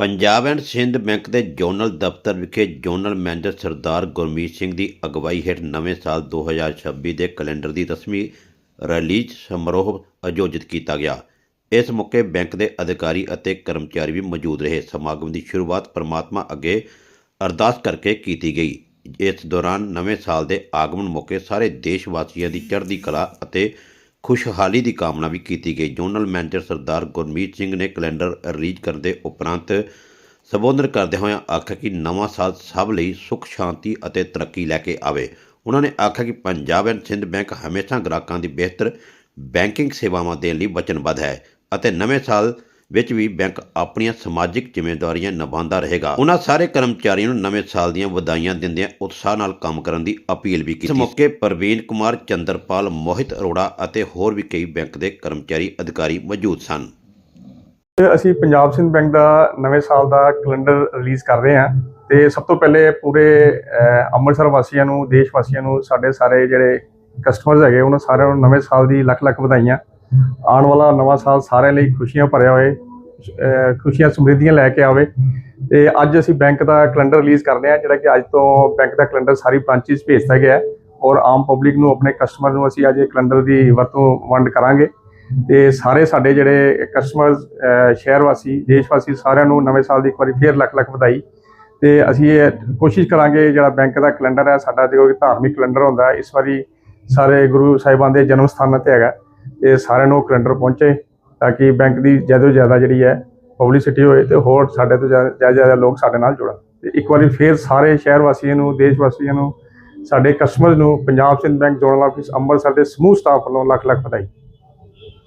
Punjab and Sindh bank ਦੇ zonal ਦਫ਼ਤਰ ਵਿਖੇ ਜ਼ੋਨਲ ਮੈਨੇਜਰ ਸਰਦਾਰ ਗੁਰਮੀਤ ਸਿੰਘ ਦੀ ਅਗਵਾਈ ਹੇਠ ਨਵੇਂ ਸਾਲ 2026 ਦੇ ਕੈਲੰਡਰ ਦੀ ਰਸਮੀ ਰਿਲੀਜ਼ ਸਮਾਰੋਹ ਆਯੋਜਿਤ ਕੀਤਾ ਗਿਆ। ਇਸ ਮੌਕੇ ਬੈਂਕ ਦੇ ਅਧਿਕਾਰੀ ਅਤੇ ਕਰਮਚਾਰੀ ਵੀ ਮੌਜੂਦ ਰਹੇ। ਸਮਾਗਮ ਦੀ ਸ਼ੁਰੂਆਤ ਪ੍ਰਮਾਤਮਾ ਅੱਗੇ ਅਰਦਾਸ ਕਰਕੇ ਕੀਤੀ ਗਈ। ਇਸ ਦੌਰਾਨ ਨਵੇਂ ਸਾਲ ਦੇ ਆਗਮਨ ਮੌਕੇ ਸਾਰੇ ਦੇਸ਼ ਵਾਸੀਆਂ ਦੀ ਚੜ੍ਹਦੀ ਕਲਾ ਅਤੇ ਖੁਸ਼ਹਾਲੀ ਦੀ ਕਾਮਨਾ ਵੀ ਕੀਤੀ ਗਈ। ਜ਼ੋਨਲ ਮੈਨੇਜਰ ਸਰਦਾਰ ਗੁਰਮੀਤ ਸਿੰਘ ਨੇ ਕੈਲੰਡਰ ਰਿਲੀਜ਼ ਕਰਨ ਦੇ ਉਪਰੰਤ ਸੰਬੋਧਨ ਕਰਦੇ ਹੋਏ ਆਖਿਆ ਕਿ ਨਵਾਂ ਸਾਲ ਸਭ ਲਈ ਸੁੱਖ, ਸ਼ਾਂਤੀ ਅਤੇ ਤਰੱਕੀ ਲੈ ਕੇ ਆਵੇ। ਉਹਨਾਂ ਨੇ ਆਖਿਆ ਕਿ ਪੰਜਾਬ ਐਂਡ ਸਿੰਧ ਬੈਂਕ ਹਮੇਸ਼ਾ ਗ੍ਰਾਹਕਾਂ ਦੀ ਬਿਹਤਰ ਬੈਂਕਿੰਗ ਸੇਵਾਵਾਂ ਦੇਣ ਲਈ ਵਚਨਬੱਧ ਹੈ ਅਤੇ ਨਵੇਂ ਸਾਲ ਵਿੱਚ ਵੀ ਬੈਂਕ ਆਪਣੀਆਂ ਸਮਾਜਿਕ ਜ਼ਿੰਮੇਵਾਰੀਆਂ ਨਿਭਾਉਂਦਾ ਰਹੇਗਾ। ਉਹਨਾਂ ਸਾਰੇ ਕਰਮਚਾਰੀਆਂ ਨੂੰ ਨਵੇਂ ਸਾਲ ਦੀਆਂ ਵਧਾਈਆਂ ਦਿੰਦਿਆਂ ਉਤਸ਼ਾਹ ਨਾਲ ਕੰਮ ਕਰਨ ਦੀ ਅਪੀਲ ਵੀ ਕੀਤੀ। ਇਸ ਮੌਕੇ ਪ੍ਰਵੀਨ ਕੁਮਾਰ, ਚੰਦਰਪਾਲ ਮੋਹਿਤ ਅਰੋੜਾ ਅਤੇ ਹੋਰ ਵੀ ਕਈ ਬੈਂਕ ਦੇ ਕਰਮਚਾਰੀ ਅਧਿਕਾਰੀ ਮੌਜੂਦ ਸਨ। ਅਸੀਂ ਪੰਜਾਬ ਸਿੰਧ ਬੈਂਕ ਦਾ ਨਵੇਂ ਸਾਲ ਦਾ ਕੈਲੰਡਰ ਰਿਲੀਜ਼ ਕਰ ਰਹੇ ਹਾਂ ਤੇ ਸਭ ਤੋਂ ਪਹਿਲੇ ਪੂਰੇ ਅੰਮ੍ਰਿਤਸਰ ਵਾਸੀਆਂ ਨੂੰ, ਦੇਸ਼ ਵਾਸੀਆਂ ਨੂੰ, ਸਾਡੇ ਸਾਰੇ ਜਿਹੜੇ ਕਸਟਮਰਸ ਹੈਗੇ, ਉਹਨਾਂ ਸਾਰਿਆਂ ਨੂੰ ਨਵੇਂ ਸਾਲ ਦੀ ਲੱਖ ਲੱਖ ਵਧਾਈਆਂ। ਆਉਣ ਵਾਲਾ ਨਵਾਂ ਸਾਲ ਸਾਰਿਆਂ ਲਈ ਖੁਸ਼ੀਆਂ ਭਰਿਆ ਹੋਏ। ਖੁਸ਼ੀਆਂ ਸਮਰਿੱਧੀਆਂ ਲੈ ਕੇ ਆਵੇ। ਤੇ ਅੱਜ ਅਸੀਂ ਬੈਂਕ ਦਾ ਕੈਲੰਡਰ ਰਿਲੀਜ਼ ਕਰ ਰਹੇ ਹਾਂ, ਜਿਹੜਾ ਕਿ ਅੱਜ ਤੋਂ ਬੈਂਕ ਦਾ ਕੈਲੰਡਰ ਸਾਰੀ ਬ੍ਰਾਂਚਿਸ ਭੇਜਦਾ ਗਿਆ ਹੈ ਔਰ ਆਮ ਪਬਲਿਕ ਨੂੰ, ਆਪਣੇ ਕਸਟਮਰ ਨੂੰ ਅਸੀਂ ਅੱਜ ਇਹ ਕੈਲੰਡਰ ਦੀ ਵਰਤੋਂ ਵੰਡ ਕਰਾਂਗੇ। ਤੇ ਸਾਰੇ ਸਾਡੇ ਜਿਹੜੇ ਕਸਟਮਰਸ ਸ਼ਹਿਰ ਵਾਸੀ ਦੇਸ਼ ਵਾਸੀ ਸਾਰਿਆਂ ਨੂੰ ਨਵੇਂ ਸਾਲ ਦੀ ਇੱਕ ਵਾਰੀ ਫੇਰ ਲੱਖ ਲੱਖ ਵਧਾਈ। ਤੇ ਅਸੀਂ ਇਹ ਕੋਸ਼ਿਸ਼ ਕਰਾਂਗੇ, ਜਿਹੜਾ ਬੈਂਕ ਦਾ ਕੈਲੰਡਰ ਹੈ, ਸਾਡਾ ਜਿਹੜਾ ਧਾਰਮਿਕ ਕੈਲੰਡਰ ਹੁੰਦਾ ਇਸ ਵਾਰੀ ਸਾਰੇ ਗੁਰੂ ਸਾਹਿਬਾਨ ਦੇ ਜਨਮ ਸਥਾਨਾਂ ਤੇ ਹੈਗਾ। ਤੇ ਸਾਰਿਆਂ ਨੂੰ ਕੈਲੰਡਰ ਪਹੁੰਚੇ। ਤਾਂ ਕਿ ਬੈਂਕ ਦੀ ਜ਼ਿਆਦਾ ਤੋਂ ਜ਼ਿਆਦਾ ਜਿਹੜੀ ਹੈ ਪਬਲਿਸਿਟੀ ਹੋਏ ਤੇ ਹੋਰ ਸਾਡੇ ਤੋਂ ਜ਼ਿਆਦਾ ਜ਼ਿਆਦਾ ਜ਼ਿਆਦਾ ਲੋਕ ਸਾਡੇ ਨਾਲ ਜੁੜਨ। ਤੇ ਇੱਕ ਵਾਰੀ ਫੇਰ ਸਾਰੇ ਸ਼ਹਿਰ ਵਾਸੀਆਂ ਨੂੰ ਦੇਸ਼ ਵਾਸੀਆਂ ਨੂੰ, ਸਾਡੇ ਕਸਟਮਰਸ ਨੂੰ, Punjab Sindh bank zonal office Amritsar ਦੇ ਸਮੂਹ ਸਟਾਫ ਵੱਲੋਂ ਲੱਖ ਲੱਖ ਵਧਾਈ।